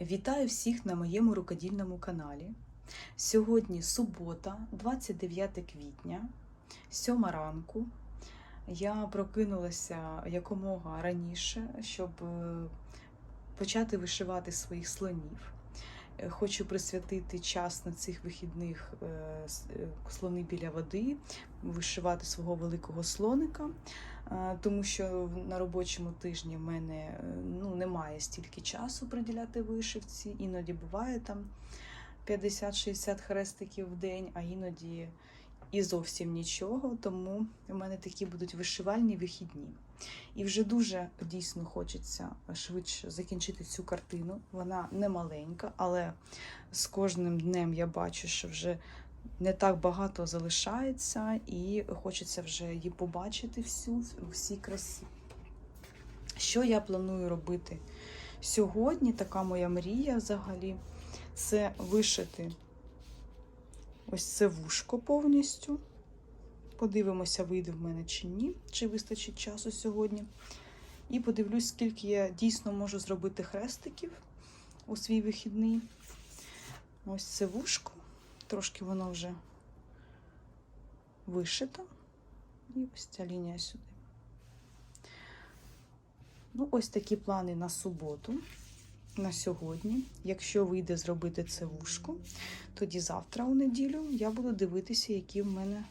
Вітаю всіх на моєму рукодільному каналі. Сьогодні субота, 29 квітня, 7 ранку. Я прокинулася якомога раніше, щоб е, почати вишивати своїх слонів. Хочу присвятити час на цих вихідних е, е, слони біля води, вишивати свого великого слоника. Е, тому що на робочому тижні в мене ну, немає стільки часу приділяти вишивці. Іноді буває там 50-60 хрестиків в день, а іноді і зовсім нічого. Тому в мене такі будуть вишивальні вихідні. І вже дуже дійсно хочеться швидше закінчити цю картину. Вона не маленька, але з кожним днем я бачу, що вже не так багато залишається, і хочеться вже її побачити всю всій красі. Що я планую робити сьогодні? Така моя мрія взагалі це вишити ось це вушко повністю. Подивимося, вийде в мене чи ні, чи вистачить часу сьогодні. І подивлюсь, скільки я дійсно можу зробити хрестиків у свій вихідний. Ось це вушко. Трошки воно вже вишито. І ось ця лінія сюди. Ну, ось такі плани на суботу, на сьогодні. Якщо вийде зробити це вушко, тоді завтра у неділю я буду дивитися, які в мене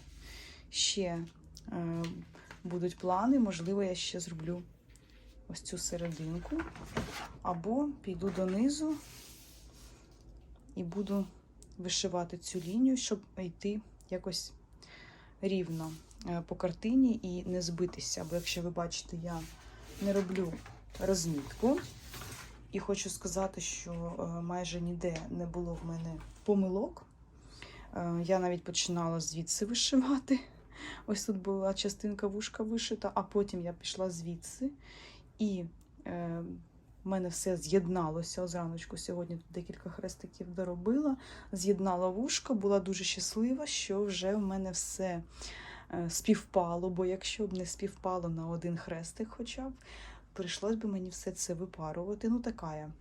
ще е, будуть плани. Можливо, я ще зроблю ось цю серединку. Або піду донизу і буду вишивати цю лінію, щоб йти якось рівно е, по картині і не збитися. Бо якщо ви бачите, я не роблю розмітку. І хочу сказати, що е, майже ніде не було в мене помилок. Е, Я навіть починала звідси вишивати. Ось тут була частинка вушка вишита, а потім я пішла звідси. І е, в мене все з'єдналося зраночку. Сьогодні тут декілька хрестиків доробила. З'єднала вушко, була дуже щаслива, що вже в мене все е, співпало. Бо якщо б не співпало на один хрестик, хоча б, прийшлось би мені все це випарувати. Ну, така я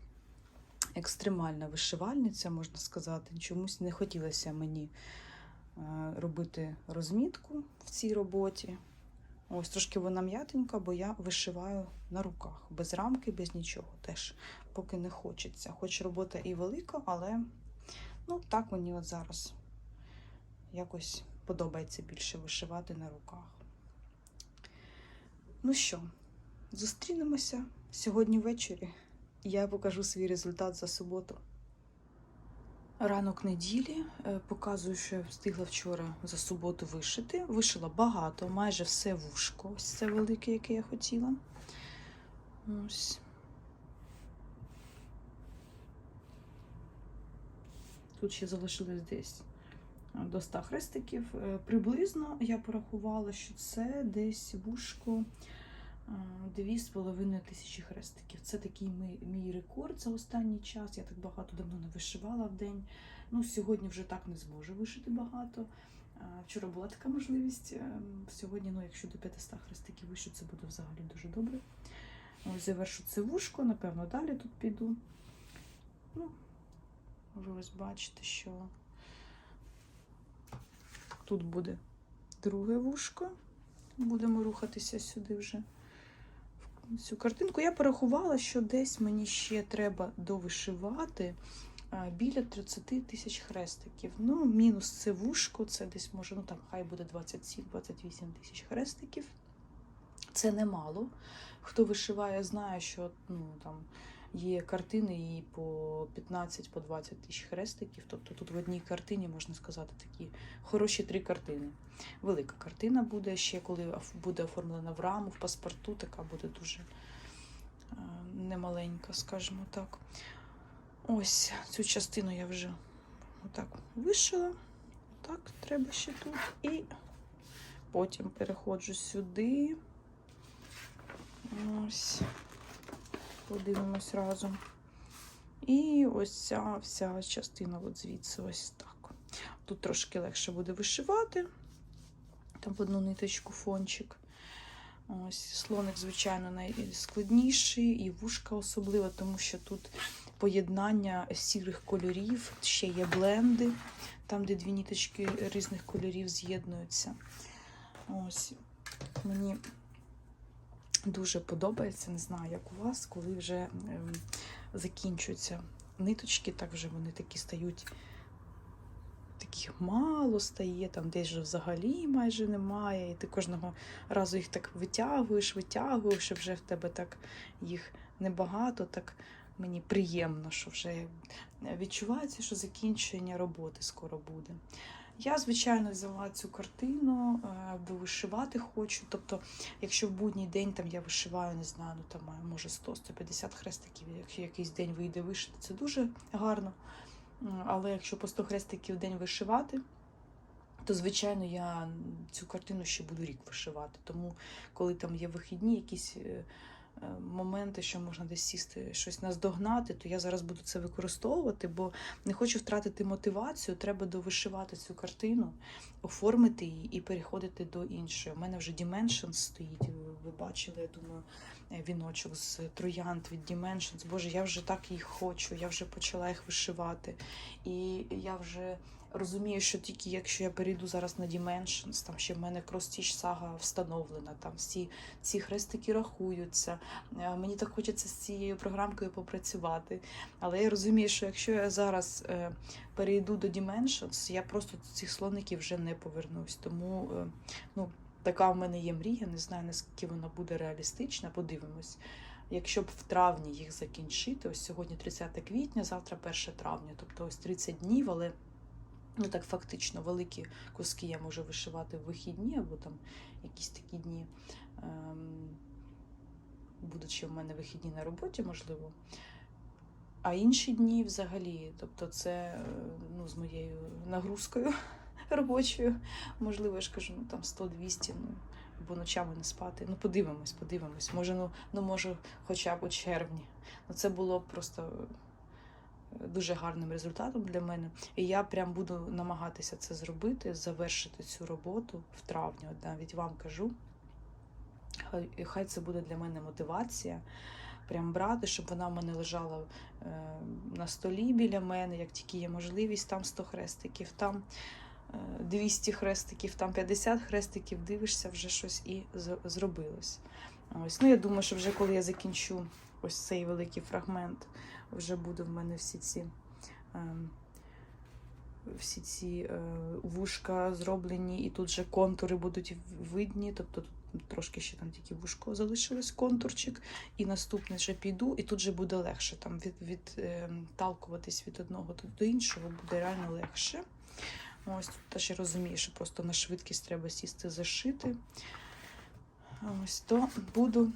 екстремальна вишивальниця, можна сказати. Чомусь не хотілося мені робити розмітку в цій роботі. Ось трошки вона м'ятенька, бо я вишиваю на руках, без рамки, без нічого. Теж поки не хочеться. Хоч робота і велика, але ну так мені от зараз якось подобається більше вишивати на руках. Ну що, зустрінемося сьогодні ввечері. Я покажу свій результат за суботу. Ранок неділі е, показую, що я встигла вчора за суботу вишити. Вишила багато, майже все вушко. Ось це велике, яке я хотіла. Ось. Тут ще залишилось десь е, до 100 хрестиків. Е, Приблизно я порахувала, що це десь вушко е, дві з половиною тисячі хрестиків. Це такий мій, рекорд за останній час. Я так багато давно не вишивала в день. Ну, сьогодні вже так не зможу вишити багато. Вчора була така можливість. е, Сьогодні, ну, якщо до 500 хрестиків вишу, це буде взагалі дуже добре. Ось завершу це вушко, напевно, далі тут піду. Ну, ви ось бачите, що тут буде друге вушко. Будемо рухатися сюди вже цю картинку. Я порахувала, що десь мені ще треба довишивати біля 30 тисяч хрестиків. Ну, мінус це вушко, це десь може, ну там хай буде 27-28 тисяч хрестиків. Це немало. Хто вишиває, знає, що ну, там є картини і по 15 по 20 тисяч хрестиків. Тобто тут в одній картині, можна сказати, такі хороші три картини. Велика картина буде ще, коли буде оформлена в раму, в паспорту, така буде дуже е, немаленька, скажімо так. Ось цю частину я вже отак вишила. Так, треба ще тут. І потім переходжу сюди. Ось. Подивимось разом. І ось ця вся частина от звідси ось так. Тут трошки легше буде вишивати. Там в одну ниточку фончик. Ось слоник, звичайно, найскладніший, і вушка особливо, тому що тут поєднання сірих кольорів, ще є бленди, там, де дві ніточки різних кольорів з'єднуються. Ось мені дуже подобається, не знаю, як у вас, коли вже ем, закінчуються ниточки, так вже вони такі стають. Таких мало стає, там десь вже взагалі майже немає. І ти кожного разу їх так витягуєш, витягуєш, і вже в тебе так їх небагато, так мені приємно, що вже відчувається, що закінчення роботи скоро буде. Я, звичайно, взяла цю картину, е, вишивати хочу. Тобто, якщо в будній день там я вишиваю, не знаю, ну там може 100-150 хрестиків, якщо якийсь день вийде вишити, це дуже гарно. Але якщо по 100 хрестиків в день вишивати, то звичайно я цю картину ще буду рік вишивати. Тому коли там є вихідні, якісь е, е, моменти, що можна десь сісти, щось наздогнати, то я зараз буду це використовувати, бо не хочу втратити мотивацію. Треба довишивати цю картину, оформити її і переходити до іншої. У мене вже Dimensions стоїть. Ви ви бачили, я думаю, е, віночок з троянд від Dimensions. Боже, я вже так їх хочу, я вже почала їх вишивати. І я вже розумію, що тільки якщо я перейду зараз на Dimensions, там ще в мене Cross-Stitch сага встановлена, там всі ці хрестики рахуються. Е, Мені так хочеться з цією програмкою попрацювати. Але я розумію, що якщо я зараз е, перейду до Dimensions, я просто до цих слоників вже не повернусь. Тому е, ну, така в мене є мрія, не знаю, наскільки вона буде реалістична, подивимось. Якщо б в травні їх закінчити, ось сьогодні 30 квітня, завтра 1 травня, тобто ось 30 днів, але ну так фактично великі куски я можу вишивати в вихідні або там якісь такі дні. Ем, будуть в мене вихідні на роботі, можливо. А інші дні взагалі, тобто це е, ну, з моєю нагрузкою робочою, можливо, я ж кажу, ну там 100-200, ну, бо ночами не спати. Ну, подивимось, подивимось. Може, ну, ну може, хоча б у червні. Ну, це було просто дуже гарним результатом для мене. І я прям буду намагатися це зробити, завершити цю роботу в травні. От навіть вам кажу. Хай, це буде для мене мотивація. Прям брати, щоб вона в мене лежала е, на столі біля мене, як тільки є можливість, там 100 хрестиків, там е, 200 хрестиків, там 50 хрестиків, дивишся, вже щось і зробилось. Ось. Ну, я думаю, що вже коли я закінчу ось цей великий фрагмент, вже буде в мене всі ці. Е, всі ці е, вушка зроблені, і тут же контури будуть видні. Тобто тут трошки ще там тільки вушко залишилось, контурчик. І наступне вже піду, і тут же буде легше. Там від, від, від одного тут до іншого буде реально легше. Ось тут теж я розумію, що просто на швидкість треба сісти, зашити. Ось то буду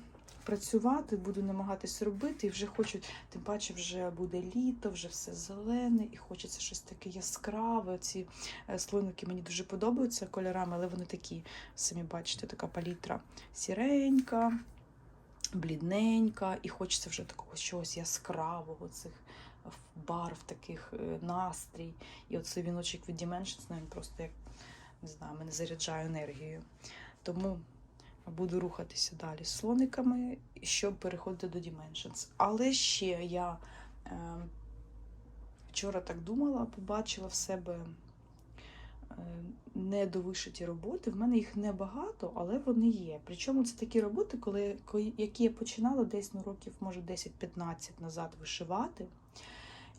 працювати, буду намагатись робити, і вже хочу, тим паче, вже буде літо, вже все зелене, і хочеться щось таке яскраве. Ці е, слоники мені дуже подобаються кольорами, але вони такі, самі бачите, така палітра сіренька, блідненька, і хочеться вже такого чогось яскравого, цих барв, таких е, настрій. І оцей віночок від Dimensions, ну, він просто як не знаю, мене заряджає енергією. Тому буду рухатися далі з слониками, щоб переходити до Dimensions. Але ще я е, вчора так думала, побачила в себе е, недовишиті роботи. В мене їх небагато, але вони є. Причому це такі роботи, коли, які я починала десь ну, років, може, 10-15 назад вишивати.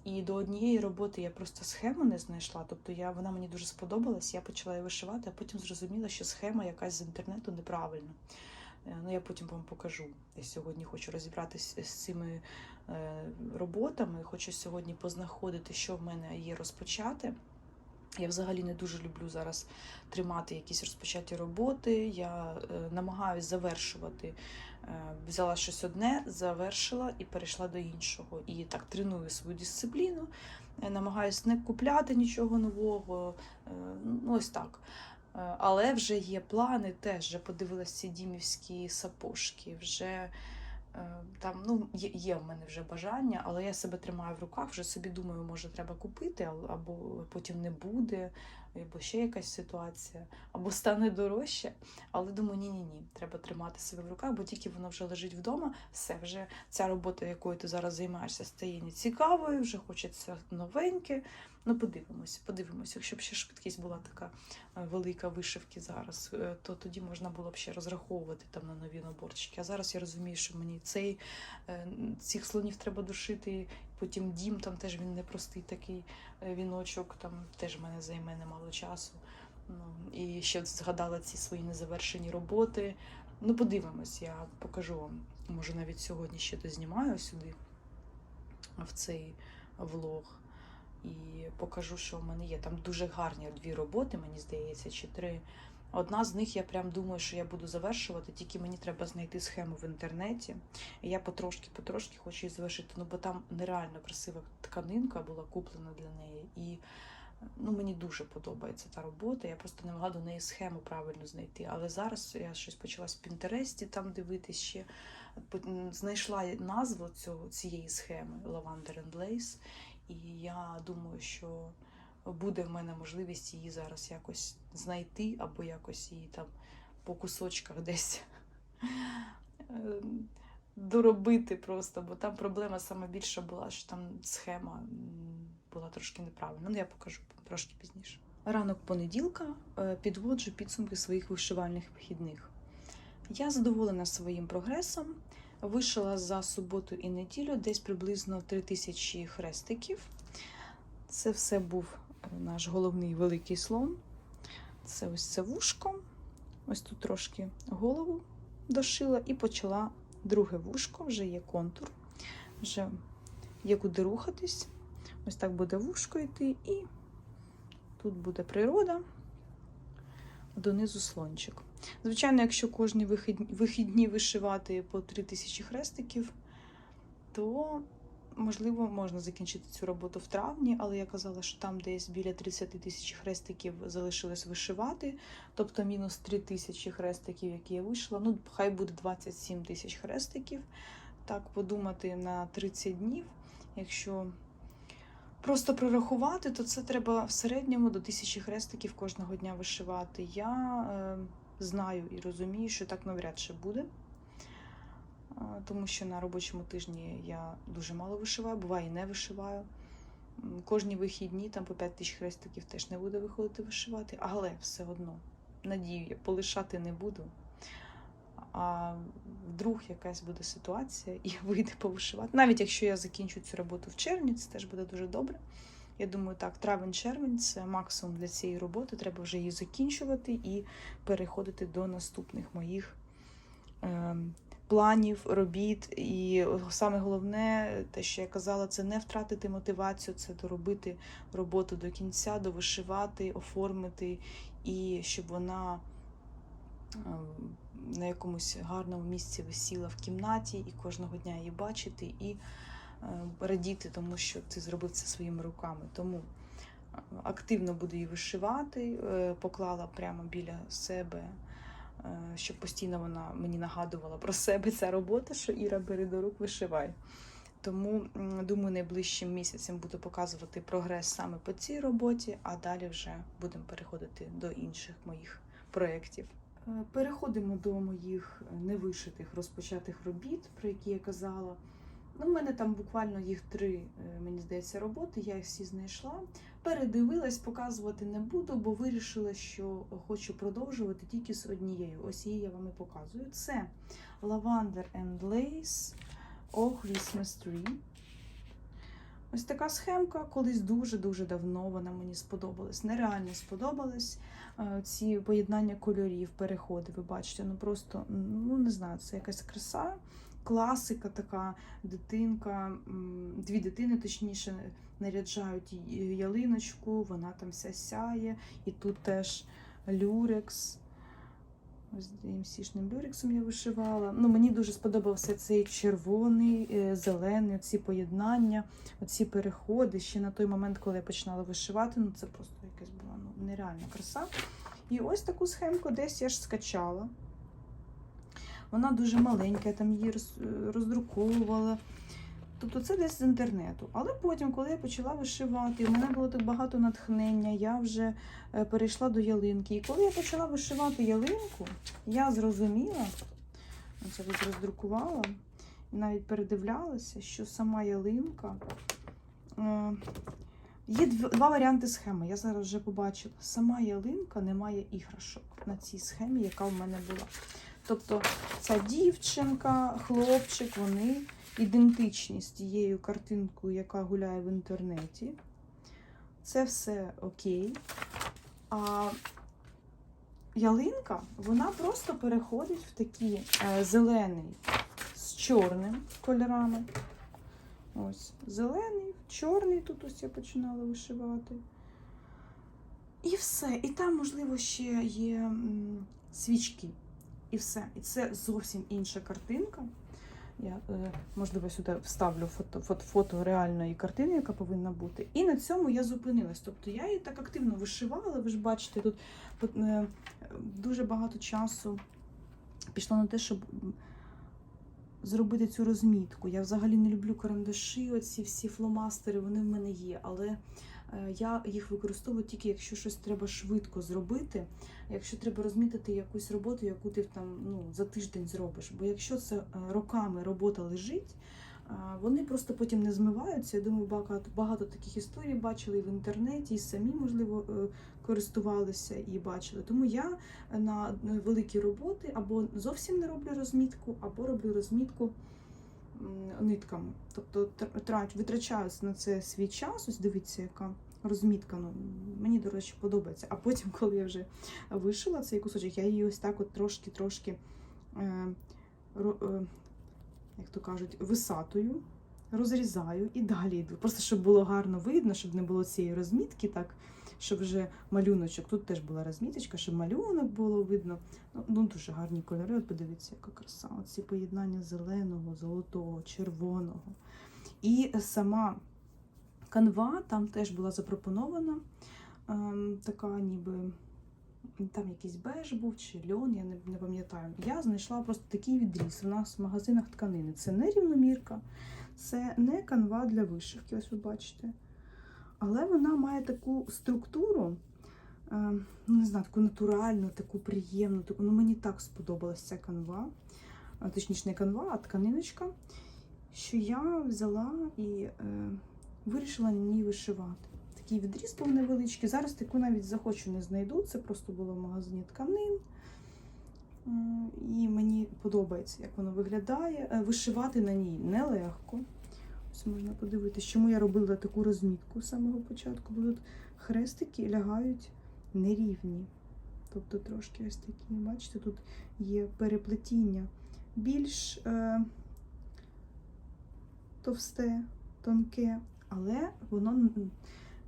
І до однієї роботи я просто схему не знайшла. Тобто я, вона мені дуже сподобалась, я почала її вишивати, а потім зрозуміла, що схема якась з інтернету неправильна. Е, Ну, я потім вам покажу. Я сьогодні хочу розібратися з цими е, роботами. Хочу сьогодні познаходити, що в мене є розпочати. Я взагалі не дуже люблю зараз тримати якісь розпочаті роботи. Я е, намагаюся завершувати. Е, взяла щось одне, завершила і перейшла до іншого. І так треную свою дисципліну, е, намагаюся не купляти нічого нового. е, Ну, ось так. Але вже є плани, теж вже подивилася ці дімівські сапожки. Вже там ну, є, є в мене вже бажання, але я себе тримаю в руках, вже собі думаю, може, треба купити, або потім не буде. Або ще якась ситуація, або стане дорожче. Але думаю, ні-ні ні, треба тримати себе в руках, бо тільки воно вже лежить вдома, все вже ця робота, якою ти зараз займаєшся, стає нецікавою, вже хочеться новеньке. Ну, подивимося, подивимося. Якщо б ще швидкість була така е, велика вишивки зараз, е, то тоді можна було б ще розраховувати там на нові наборчики. А зараз я розумію, що мені цей е, цих слонів треба душити. Потім дім там теж він непростий такий віночок, там теж в мене займе немало часу. Ну, і ще згадала ці свої незавершені роботи. Ну, подивимось, я покажу вам. Може, навіть сьогодні ще дознімаю сюди в цей влог. І покажу, що в мене є. Там дуже гарні дві роботи, мені здається, чи три. Одна з них я прям думаю, що я буду завершувати, тільки мені треба знайти схему в інтернеті. І я потрошки-потрошки хочу її завершити. Ну, бо там нереально красива тканинка була куплена для неї. І ну, мені дуже подобається та робота. Я просто не могла до неї схему правильно знайти. Але зараз я щось почала з Пінтересті там дивитись ще. Знайшла назву цього, цієї схеми Lavender and Lace. І я думаю, що буде в мене можливість її зараз якось знайти, або якось її там по кусочках десь е, доробити просто, бо там проблема саме більша була, що там схема була трошки неправильна. Ну, я покажу трошки пізніше. Ранок понеділка е, підводжу підсумки своїх вишивальних вихідних. Я задоволена своїм прогресом. Вишила за суботу і неділю десь приблизно 3000 хрестиків. Це все був наш головний великий слон. Це ось це вушко. Ось тут трошки голову дошила і почала друге вушко, вже є контур, вже є куди рухатись. Ось так буде вушко йти, і тут буде природа, донизу слончик. Звичайно, якщо кожні вихідні, вишивати по 3000 хрестиків, то можливо можна закінчити цю роботу в травні, але я казала, що там десь біля 30 тисяч хрестиків залишилось вишивати, тобто мінус 3 тисячі хрестиків, які я вийшла. Ну, хай буде 27 тисяч хрестиків. Так, подумати на 30 днів. Якщо просто прорахувати, то це треба в середньому до тисячі хрестиків кожного дня вишивати. Я е, знаю і розумію, що так навряд чи буде. Тому що на робочому тижні я дуже мало вишиваю, буває і не вишиваю. Кожні вихідні там по 5 тисяч хрестиків теж не буду виходити вишивати, але все одно надію я полишати не буду. А вдруг якась буде ситуація і вийде повишивати. Навіть якщо я закінчу цю роботу в червні, це теж буде дуже добре. Я думаю, так, травень-червень це максимум для цієї роботи. Треба вже її закінчувати і переходити до наступних моїх е, планів, робіт. І саме головне, те, що я казала, це не втратити мотивацію, це доробити роботу до кінця, довишивати, оформити, і щоб вона е, на якомусь гарному місці висіла в кімнаті, і кожного дня її бачити, і радіти, тому що ти зробив це своїми руками. Тому е, активно буду її вишивати, е, поклала прямо біля себе, е, щоб постійно вона мені нагадувала про себе ця робота, що Іра бери до рук, вишивай. Тому думаю, найближчим місяцем буду показувати прогрес саме по цій роботі, а далі вже будемо переходити до інших моїх проєктів. Е, Переходимо до моїх невишитих розпочатих робіт, про які я казала. Ну, в мене там буквально їх три, е, мені здається, роботи. Я їх всі знайшла. Передивилась, показувати не буду, бо вирішила, що хочу продовжувати тільки з однією. Ось її я вам і показую. Це Lavender and Lace of Christmas Tree. Ось така схемка. Колись дуже-дуже давно вона мені сподобалась. Нереально сподобалась. Е, Ці поєднання кольорів, переходи, ви бачите, ну просто ну не знаю, це якась краса, класика така дитинка, дві дитини, точніше, наряджають ялиночку, вона там вся сяє, і тут теж люрекс. Ось DMC-шним люрексом я вишивала. Ну, мені дуже сподобався цей червоний, е, зелений, ці поєднання, оці переходи. Ще на той момент, коли я починала вишивати, ну це просто якась була ну, нереальна краса. І ось таку схемку десь я ж скачала. Вона дуже маленька, я там її роздруковувала. Тобто це десь з інтернету. Але потім, коли я почала вишивати, у мене було так багато натхнення, я вже е, перейшла до ялинки. І коли я почала вишивати ялинку, я зрозуміла, це тут роздрукувала, і навіть передивлялася, що сама ялинка. Е, Є два варіанти схеми. Я зараз вже побачила. Сама ялинка не має іграшок на цій схемі, яка в мене була. Тобто ця дівчинка, хлопчик, вони ідентичні з тією картинкою, яка гуляє в інтернеті. Це все окей. А ялинка, вона просто переходить в такий е, зелений з чорним кольорами. Ось зелений, чорний тут ось я починала вишивати. І все. І там, можливо, ще є свічки. І все. І це зовсім інша картинка. Я, е, можливо, сюди вставлю фото, фото, фото реальної картини, яка повинна бути. І на цьому я зупинилась. Тобто я її так активно вишивала. Ви ж бачите, тут е, дуже багато часу пішло на те, щоб зробити цю розмітку. Я взагалі не люблю карандаші, оці всі фломастери, вони в мене є, але я їх використовую тільки, якщо щось треба швидко зробити, якщо треба розмітити якусь роботу, яку ти там ну, за тиждень зробиш. Бо якщо це е, роками робота лежить, е, вони просто потім не змиваються. Я думаю, багато, багато таких історій бачили в інтернеті, і самі, можливо, е, користувалися і бачили. Тому я на великі роботи або зовсім не роблю розмітку, або роблю розмітку нитками. Тобто тр- трать- витрачаю на це свій час. Ось дивіться, яка розмітка. Ну, мені, до речі, подобається. А потім, коли я вже вишила цей кусочок, я її ось так от трошки-трошки, е, е, як то кажуть, висатую. Розрізаю і далі йду. Просто щоб було гарно видно, щоб не було цієї розмітки, так щоб вже малюночок. Тут теж була розміточка, щоб малюнок було видно. Ну, ну дуже гарні кольори. От подивіться, яка краса. Оці поєднання зеленого, золотого, червоного. І сама канва там теж була запропонована. Ем, така ніби. Там якийсь беж був чи льон, я не, не пам'ятаю. Я знайшла просто такий відріз. У нас в магазинах тканини. Це не рівномірка, це не канва для вишивки, ось ви бачите. Але вона має таку структуру, е, ну не знаю, таку натуральну, таку приємну. Таку, ну мені так сподобалася ця канва, а, точніше не канва, а тканиночка, що я взяла і е, вирішила на ній вишивати. Такий відріз був невеличкий. Зараз таку навіть захочу не знайду. Це просто було в магазині тканин. І мені подобається, як воно виглядає. Е, Вишивати на ній нелегко. Ось можна подивитися, чому я робила таку розмітку з самого початку, бо тут хрестики лягають нерівні. Тобто трошки ось такі, бачите, тут є переплетіння. Більш е, товсте, тонке, але воно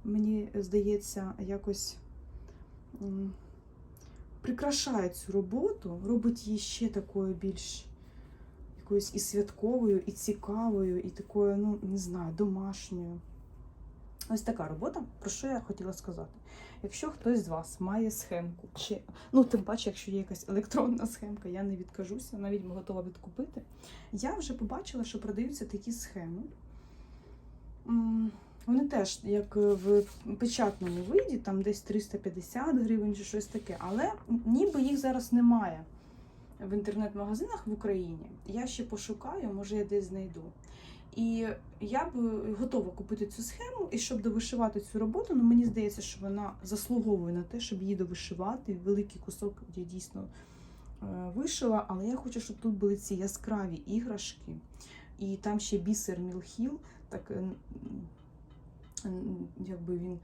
мені здається якось м, прикрашає цю роботу, робить її ще такою більш якоюсь і святковою, і цікавою, і такою, ну, не знаю, домашньою. Ось така робота, про що я хотіла сказати. Якщо хтось з вас має схемку, чи ну тим паче, якщо є якась електронна схемка, я не відкажуся, навіть готова відкупити. Я вже побачила, що продаються такі схеми. Вони теж, як в печатному виді, там десь 350 гривень чи щось таке, але ніби їх зараз немає в інтернет-магазинах в Україні. Я ще пошукаю, може я десь знайду. І я б готова купити цю схему, і щоб довишивати цю роботу, ну мені здається, що вона заслуговує на те, щоб її довишивати. Великий кусок я дійсно е, вишила, але я хочу, щоб тут були ці яскраві іграшки. І там ще бісер Мілхіл, так е, якби він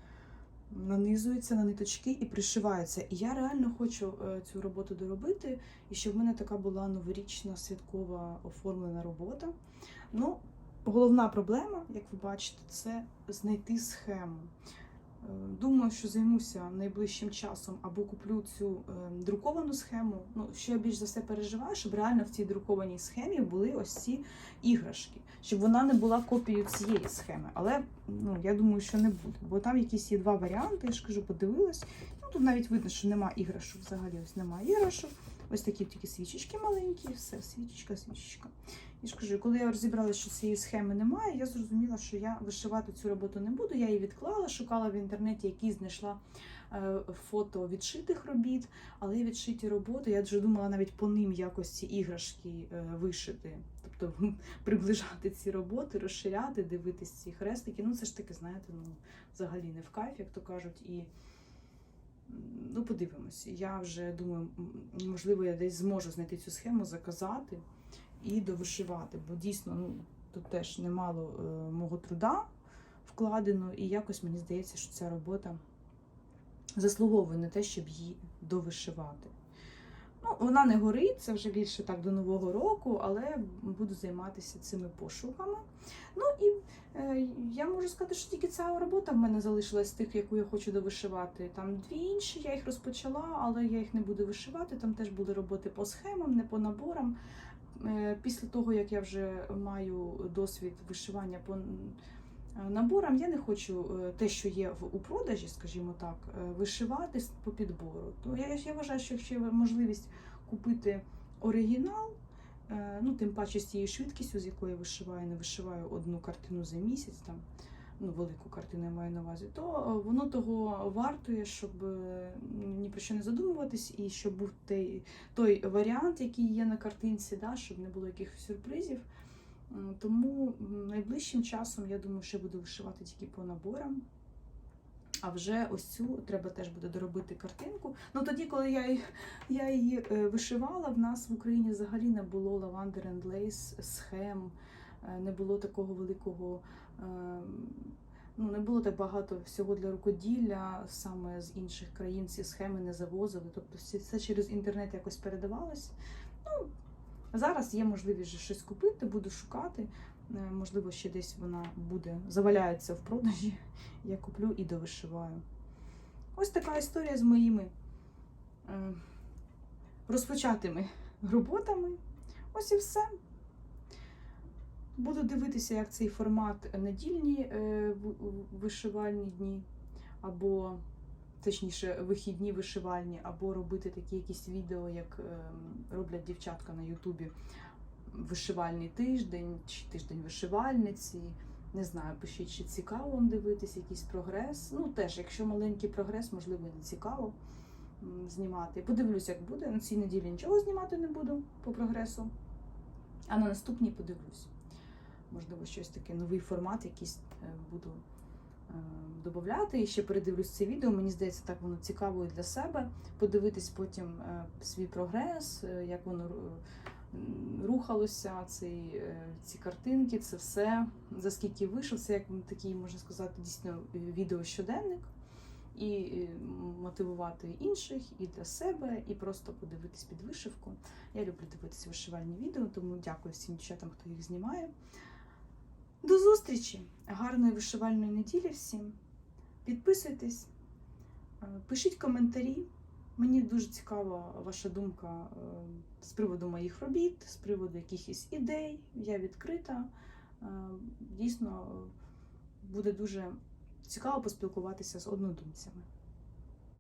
нанизується на ниточки і пришивається. І я реально хочу е, цю роботу доробити, і щоб в мене така була новорічна святкова оформлена робота. Ну, головна проблема, як ви бачите, це знайти схему. Е, Думаю, що займуся найближчим часом або куплю цю е, друковану схему. Ну, що я більш за все переживаю, щоб реально в цій друкованій схемі були ось ці іграшки, щоб вона не була копією цієї схеми. Але ну, я думаю, що не буде. Бо там якісь є два варіанти, я ж кажу, подивилась. Ну, тут навіть видно, що нема іграшок. Взагалі ось немає іграшок. Ось такі тільки свічечки маленькі, все, свічечка, свічечка. Ж кажу, коли я розібралася, що цієї схеми немає, я зрозуміла, що я вишивати цю роботу не буду. Я її відклала, шукала в інтернеті, які знайшла е, фото відшитих робіт, але відшиті роботи. Я вже думала навіть по ним якось ці іграшки е, вишити. Тобто приближати ці роботи, розширяти, дивитись ці хрестики. Ну, це ж таки, знаєте, ну взагалі не в кайф, як то кажуть. І ну, подивимось. Я вже думаю, можливо, я десь зможу знайти цю схему, заказати і довишивати. Бо дійсно, ну, тут теж немало е, мого труда вкладено, і якось мені здається, що ця робота заслуговує на те, щоб її довишивати. Ну, вона не горить, це вже більше так до Нового року, але буду займатися цими пошуками. Ну і е, я можу сказати, що тільки ця робота в мене залишилась з тих, яку я хочу довишивати. Там дві інші, я їх розпочала, але я їх не буду вишивати. Там теж були роботи по схемам, не по наборам. Е, Після того, як я вже маю досвід вишивання по е, наборам, я не хочу е, те, що є у продажі, скажімо так, вишивати по підбору. То я, я вважаю, що якщо є можливість купити оригінал, ну тим паче з тією швидкістю, з якою я вишиваю, не вишиваю одну картину за місяць, там ну велику картину я маю на увазі, то е, воно того вартує, щоб е, ні про що не задумуватись, і щоб був той, той варіант, який є на картинці, да, щоб не було якихось сюрпризів. Тому найближчим часом я думаю, що буду вишивати тільки по наборам. А вже ось цю треба теж буде доробити картинку. Ну тоді, коли я, я її е, вишивала, в нас в Україні взагалі не було Lavender and Lace схем, не було такого великого. Е, Ну, не було так багато всього для рукоділля, саме з інших країн ці схеми не завозили. Тобто все через інтернет якось передавалось. Ну, зараз є можливість вже щось купити, буду шукати. Е, Можливо, ще десь вона буде, заваляється в продажі. Я куплю і довишиваю. Ось така історія з моїми е, розпочатими роботами. Ось і все. Буду дивитися, як цей формат недільні е, вишивальні дні, або точніше вихідні вишивальні, або робити такі якісь відео, як е, роблять дівчатка на Ютубі. Вишивальний тиждень чи тиждень вишивальниці. Не знаю, пишіть, чи цікаво вам дивитись якийсь прогрес. Ну, теж, якщо маленький прогрес, можливо, не цікаво знімати. Подивлюсь, як буде. На цій неділі нічого знімати не буду по прогресу. А на наступній подивлюсь. Можливо, щось таке, новий формат якийсь е, буду е, додати. І ще передивлюсь це відео. Мені здається, так воно цікаво і для себе. Подивитись потім е, свій прогрес, як воно рухалося, ці, ці картинки, це все. За скільки вийшов, це як такий, можна сказати, дійсно відео щоденник. І мотивувати інших, і для себе, і просто подивитись під вишивку. Я люблю дивитися вишивальні відео, тому дякую всім дівчатам, хто їх знімає. До зустрічі! Гарної вишивальної неділі всім. Підписуйтесь, е, пишіть коментарі. Мені дуже цікава ваша думка е, з приводу моїх робіт, з приводу якихось ідей. Я відкрита. Е, Дійсно, буде дуже цікаво поспілкуватися з однодумцями.